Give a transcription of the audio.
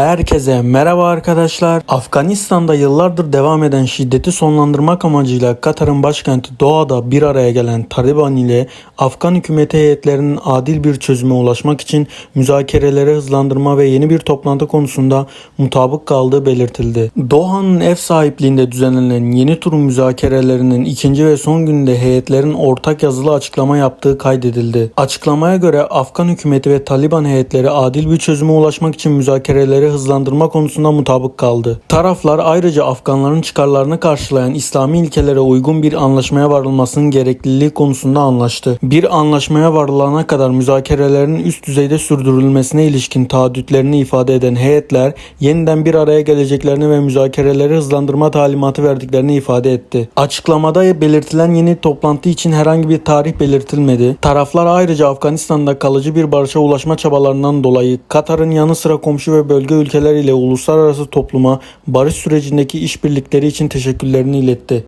Herkese merhaba arkadaşlar. Afganistan'da yıllardır devam eden şiddeti sonlandırmak amacıyla Katar'ın başkenti Doha'da bir araya gelen Taliban ile Afgan hükümeti heyetlerinin adil bir çözüme ulaşmak için müzakereleri hızlandırma ve yeni bir toplantı konusunda mutabık kaldığı belirtildi. Doha'nın ev sahipliğinde düzenlenen yeni tur müzakerelerinin ikinci ve son gününde heyetlerin ortak yazılı açıklama yaptığı kaydedildi. Açıklamaya göre Afgan hükümeti ve Taliban heyetleri adil bir çözüme ulaşmak için müzakereleri hızlandırma konusunda mutabık kaldı. Taraflar ayrıca Afganların çıkarlarını karşılayan İslami ilkelere uygun bir anlaşmaya varılmasının gerekliliği konusunda anlaştı. Bir anlaşmaya varılana kadar müzakerelerin üst düzeyde sürdürülmesine ilişkin taahhütlerini ifade eden heyetler yeniden bir araya geleceklerini ve müzakereleri hızlandırma talimatı verdiklerini ifade etti. Açıklamada belirtilen yeni toplantı için herhangi bir tarih belirtilmedi. Taraflar ayrıca Afganistan'da kalıcı bir barışa ulaşma çabalarından dolayı Katar'ın yanı sıra komşu ve bölge ülkeler ile uluslararası topluma barış sürecindeki işbirlikleri için teşekkürlerini iletti.